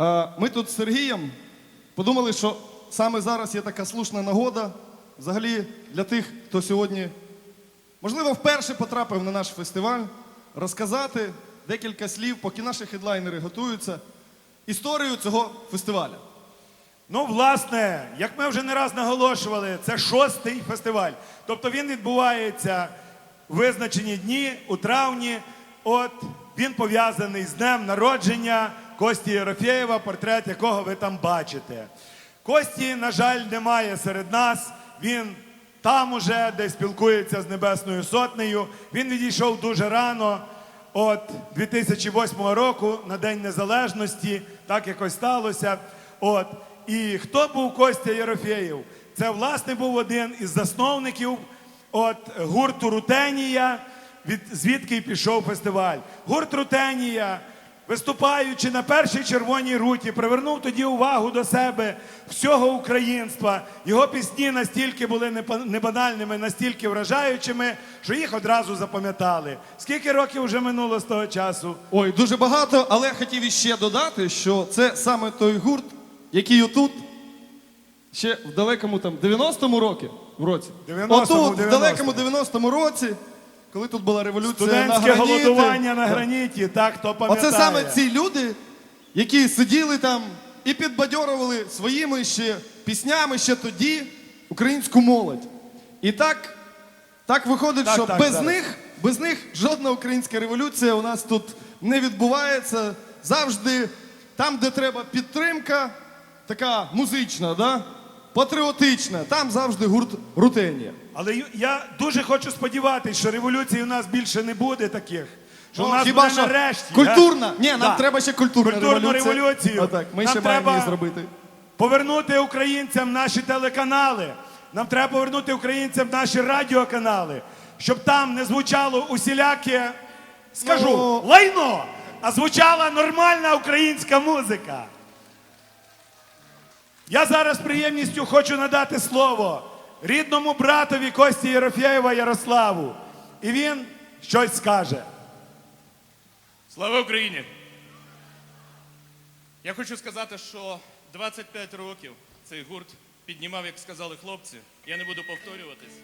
Е, Ми тут з Сергієм подумали, що саме зараз є така слушна нагода взагалі для тих, хто сьогодні, можливо, вперше потрапив на наш фестиваль, розказати декілька слів, поки наші хедлайнери готуються, історію цього фестивалю. Ну, власне, як ми вже не раз наголошували, це шостий фестиваль. Тобто він відбувається в визначені дні у травні. От він пов'язаний з днем народження Кості Єрофєєва, портрет якого ви там бачите. Кості, на жаль, немає серед нас. Він там уже десь спілкується з Небесною Сотнею. Він відійшов дуже рано. От 2008 року на День Незалежності, так якось сталося. От. І хто був Костя Єрофєєв? Це, власне, був один із засновників от, гурту Рутенія, від, звідки пішов фестиваль. Гурт Рутенія, виступаючи на першій червоній руті, привернув тоді увагу до себе всього українства. Його пісні настільки були небанальними, настільки вражаючими, що їх одразу запам'ятали. Скільки років вже минуло з того часу? Ой, дуже багато, але хотів іще додати, що це саме той гурт, який отут ще в далекому там 90-му році, в році. 90-му, Отут, в 90-му. далекому 90-му році, коли тут була революція на граніті. голодування на Так. граніті, так хто пам'ятає. Оце саме ці люди, які сиділи там і підбадьорували своїми ще піснями ще тоді українську молодь. І так, так виходить, Так, що так, без зараз. них, без них жодна українська революція у нас тут не відбувається. Завжди там, де треба підтримка, така музична, да? Патріотична, там завжди гурт рутенія. Але я дуже хочу сподіватися, що революції у нас більше не буде таких. Що у Ну, нас хіба буде що нарешті. культурна. Ні, нам Да. треба ще культурна Культурну революція. революцію. Отак, ми Нам ще маємо треба її зробити. Повернути українцям наші телеканали. Нам треба повернути українцям наші радіоканали, щоб там не звучало усіляке, скажу, Ну. лайно, а звучала нормальна українська музика. Я зараз приємністю хочу надати слово рідному братові Кості Єрофєєва Ярославу. І він щось скаже. Слава Україні! Я хочу сказати, що 25 років цей гурт піднімав, як сказали хлопці. Я не буду повторюватись.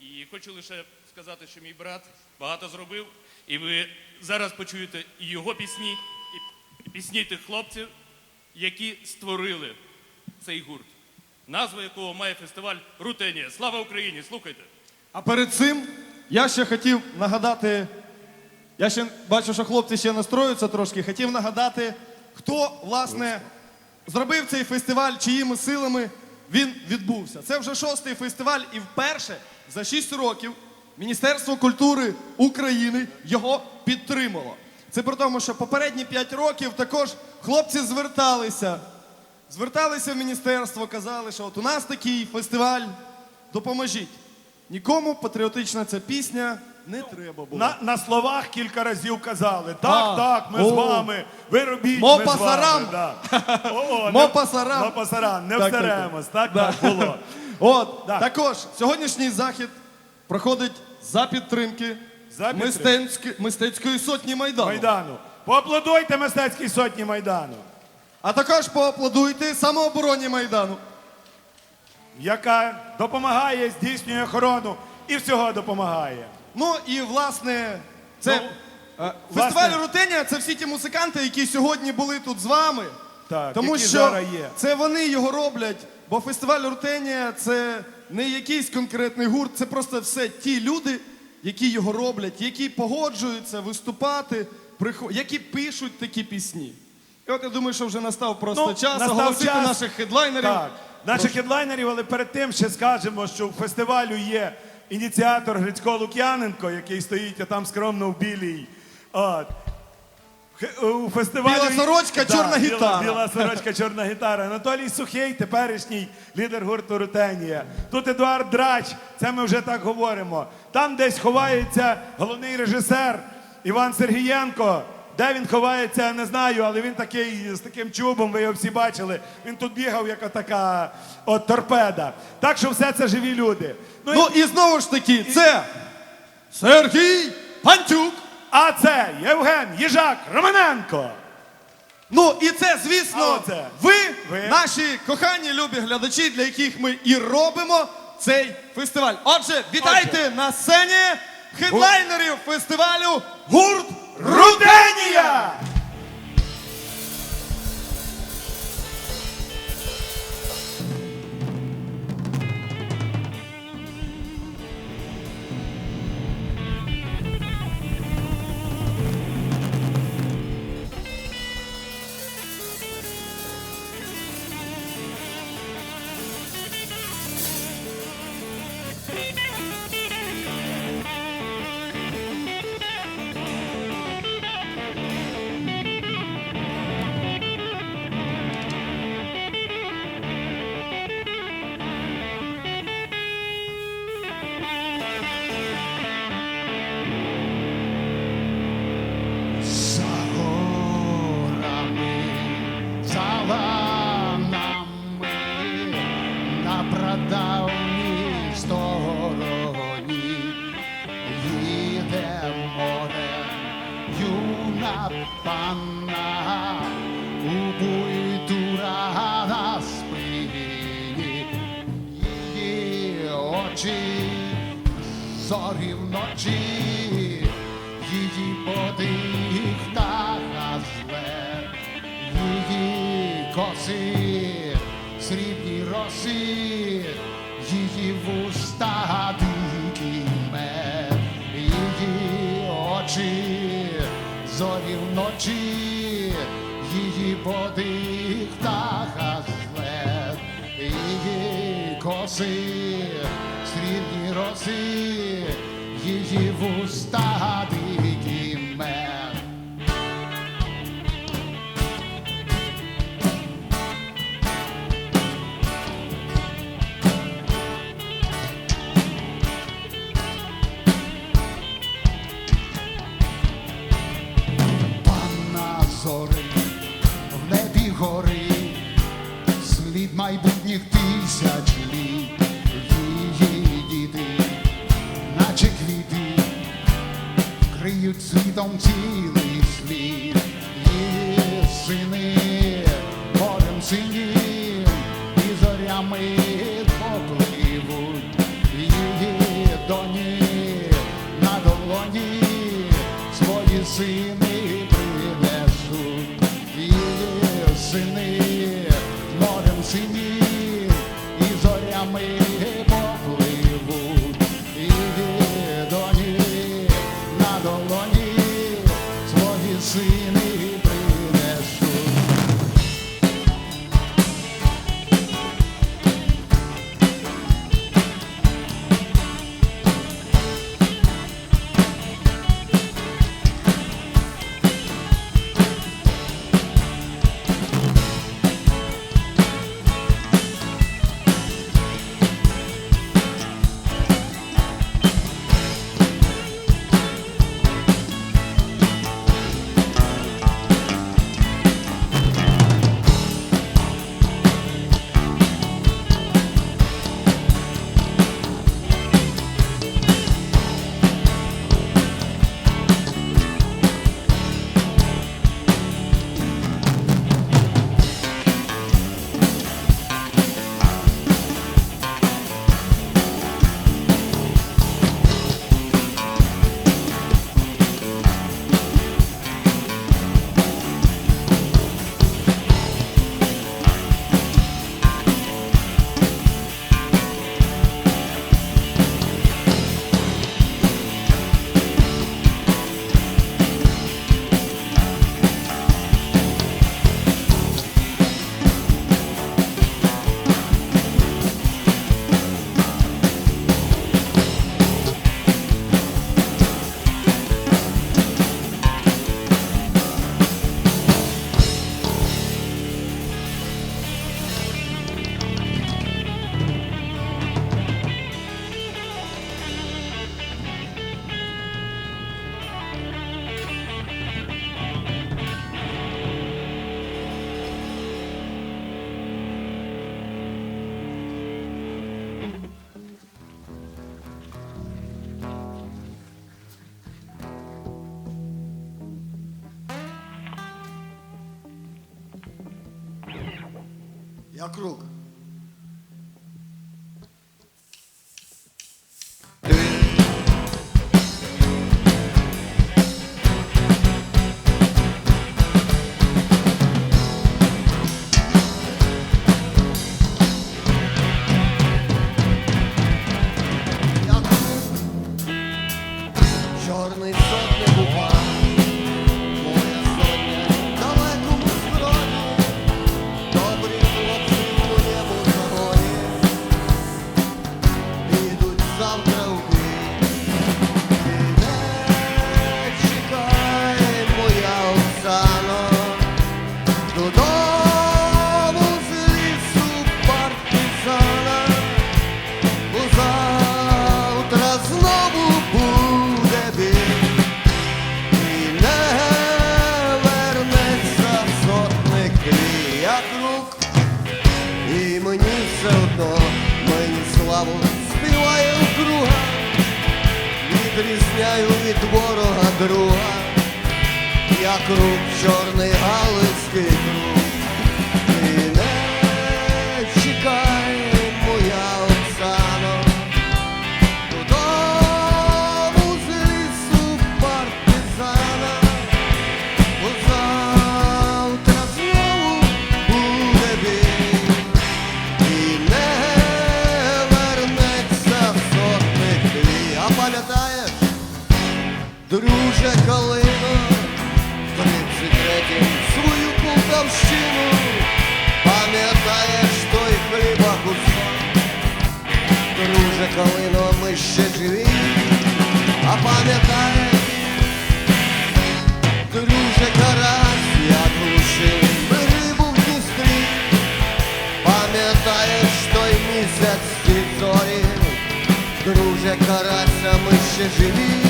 І хочу лише сказати, що мій брат багато зробив, і ви зараз почуєте і його пісні, і пісні тих хлопців, які створили цей гурт, назва якого має фестиваль Рутенія. Слава Україні! Слухайте! А перед цим я ще хотів нагадати, я ще бачу, що хлопці ще настроюються трошки. Хотів нагадати, хто власне зробив цей фестиваль, чиїми силами він відбувся. Це вже шостий фестиваль, і вперше за шість років Міністерство культури України його підтримало. Це при тому, що попередні п'ять років також хлопці зверталися. Зверталися в міністерство, казали, що от у нас такий фестиваль, допоможіть. Нікому патріотична ця пісня не треба було. На, на словах кілька разів казали: так, А, так, ми о. з вами. Ви робіть Мо ми з пасарам. вами. Да. О, Мо не- пасарам. Мо пасарам, не Так, так, всеремось, так, так було. От Так. також сьогоднішній захід проходить за підтримки, За підтримки. мистецьки- мистецької сотні Майдану. Майдану. Поаплодуйте мистецькій сотні Майдану, А також поаплодуйте самообороні Майдану. яка допомагає, здійснює охорону і всього допомагає. Ну і власне, це Ну, е, власне- фестиваль Рутенія це всі ті музиканти, які сьогодні були тут з вами. Так, Тому які що зараз є. це вони його роблять, бо фестиваль Рутенія це не якийсь конкретний гурт, це просто все ті люди, які його роблять, які погоджуються виступати, прихо- які пишуть такі пісні. І от я думаю, що вже настав просто Ну, час настав оголосити час. наших хедлайнерів. Так, наших хедлайнерів, але перед тим ще скажемо, що у фестивалю є ініціатор Грицько Лук'яненко, який стоїть там скромно в білій. От. Хе- У фестивалі Біла сорочка, чорна біла- гітара. Біла сорочка, чорна гітара. Анатолій Сухий, теперішній лідер гурту Рутенія. Тут Едуард Драч, це ми вже так говоримо. Там десь ховається головний режисер Іван Сергієнко. Де він ховається, я не знаю, але він такий з таким чубом, ви його всі бачили. Він тут бігав, як така от торпеда. Так що все це живі люди. Ну, Ну і... і знову ж таки, це Сергій Панчук. А це Євген, Їжак, Романенко. Ну і це, звісно, оце? ви, Ви. наші кохані любі глядачі, для яких ми і робимо цей фестиваль. Отже, вітайте на сцені хедлайнерів фестивалю гурт Рутенія! очі, срібні роси, її вуста дикіме, її очі, зорі вночі, її подих та хаслет, її коси, срібні роси. Jan Krug. все караться мы все живи.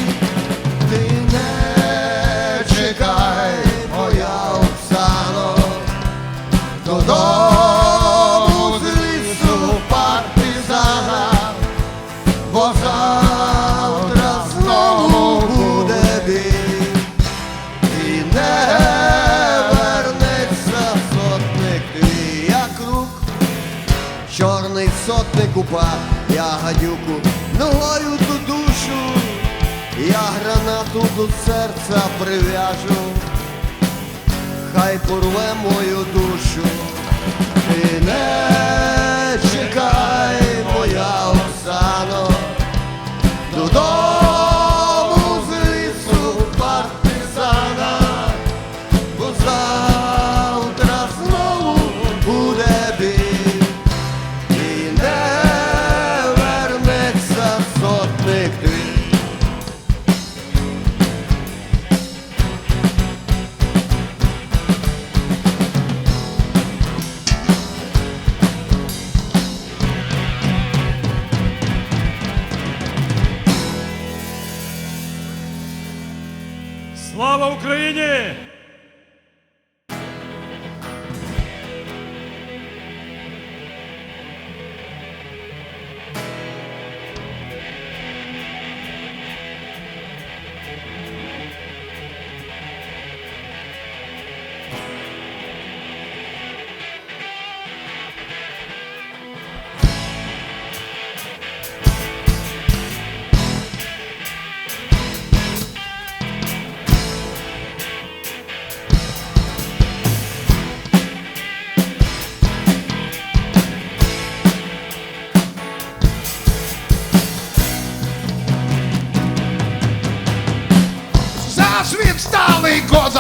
серця прив'яжу, хай порве мою душу і не.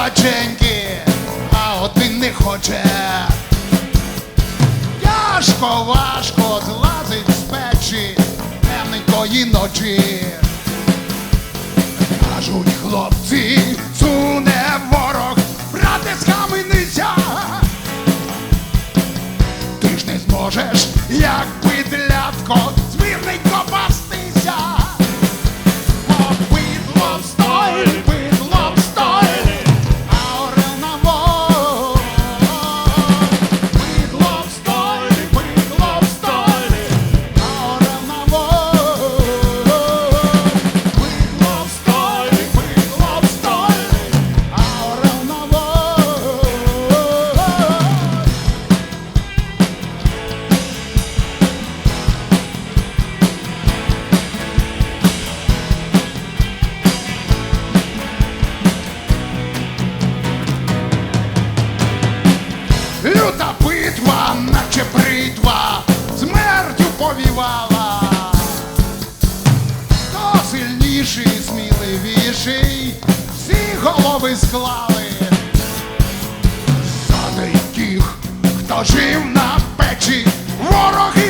за деньги, а один не хоче. Тяжко, важко злазить з печі темникої ночі. Кажуть хлопці, цуне ворог, брати брате, схаменися. Ти ж не зможеш, як підлятко. Перший всі голови склали. За тих, хто жив на печі, вороги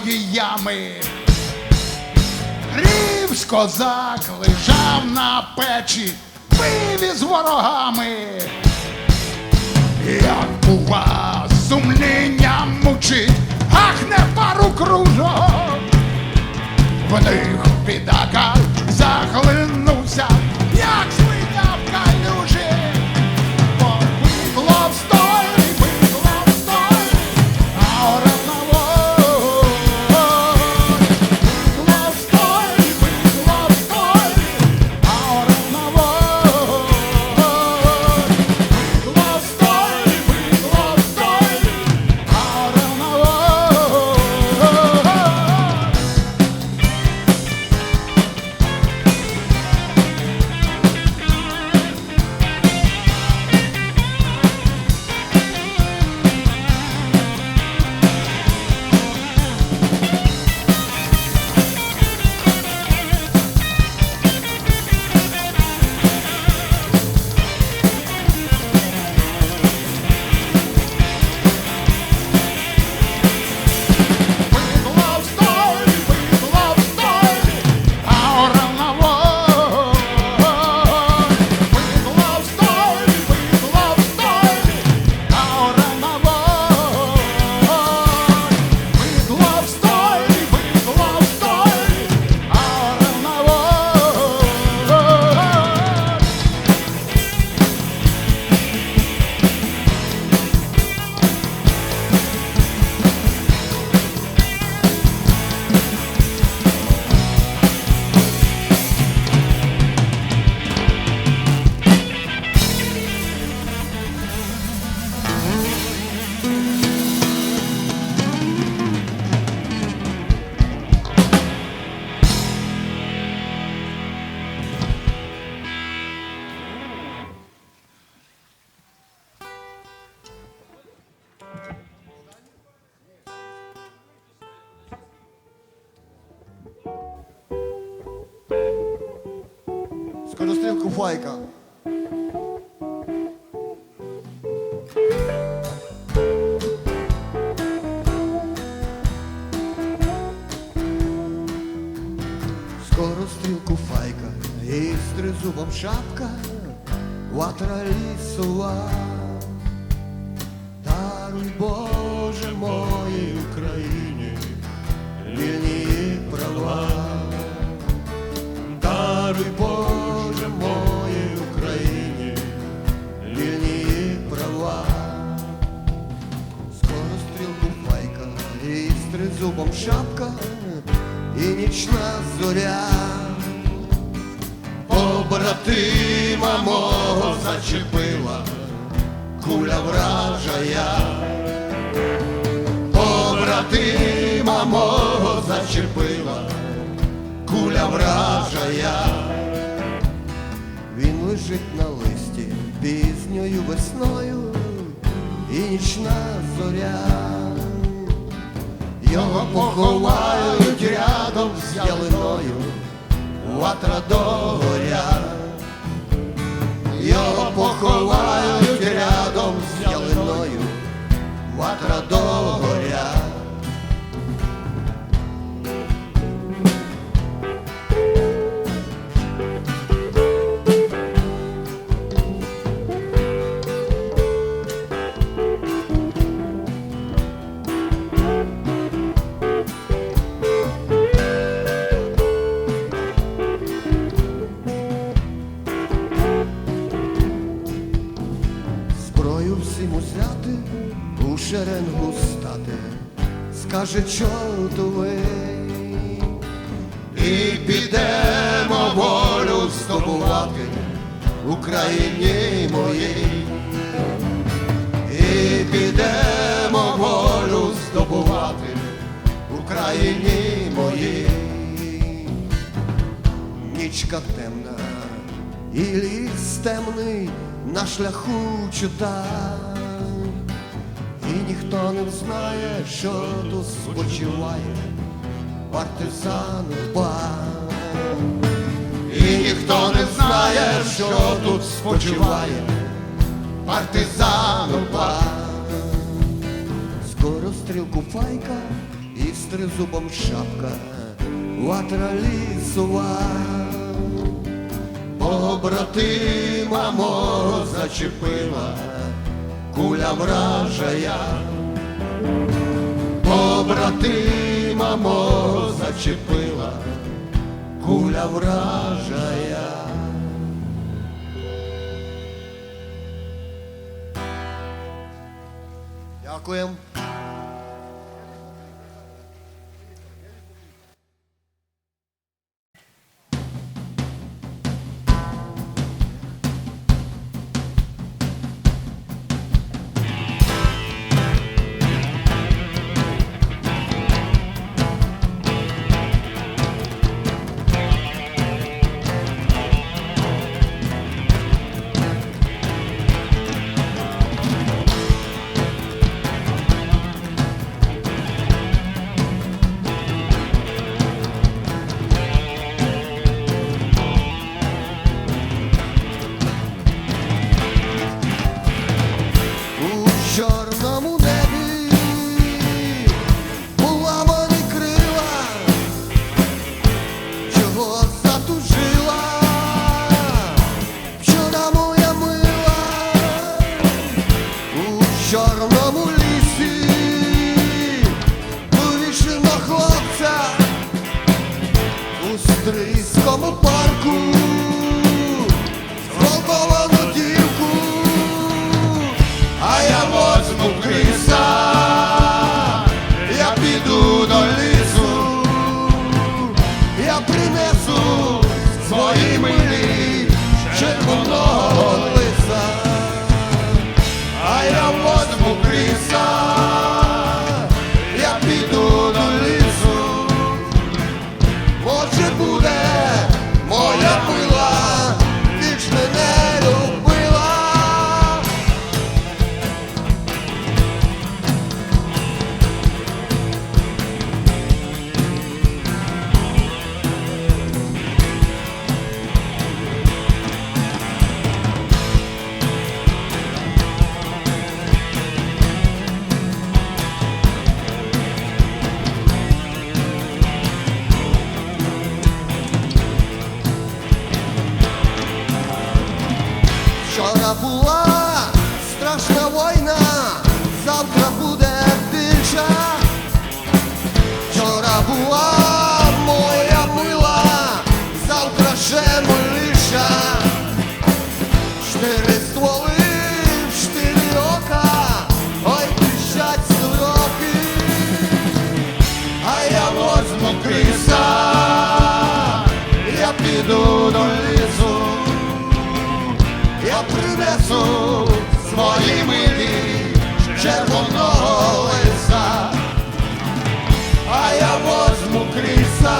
чорної ями. Рівсь козак лежав на печі, пив із ворогами. Як бува, сумління мучить, ах не пару кружок. В них підака захлинувся, як свиня Скорострілку Скоро стрілку файка, і з тризубом шапка, ватра лісова. Зоря. Побратима мого зачепила, куля вражая. Побратима мого зачепила куля вражая. Він лежить на листі пізньою весною і нічна зоря. Його поховають рядом з ялиною, ватра догоря. Його поховають скаже чортовий. І підемо волю здобувати в Україні моїй. І підемо волю здобувати Україні моїй. Нічка темна і ліс темний на шляху чута. Ніхто не знає, що тут спочиває партизан. І ніхто не знає, що тут спочиває партизан. Скоро стрілку файка і з тризубом шапка, ватра лісова. Побратима мого зачепила, куля вражая. Побратима мого зачепила, куля вражая. Дякуємо. Страшна війна, завтра буде більша. Вчора була моя мила, завтра ще миліша. Чотири стволи, чотири ока, ой, пищать сороки. А я возьму криса, я піду до лісу. Я принесу свої милі червоного лиса, а я возьму кріса,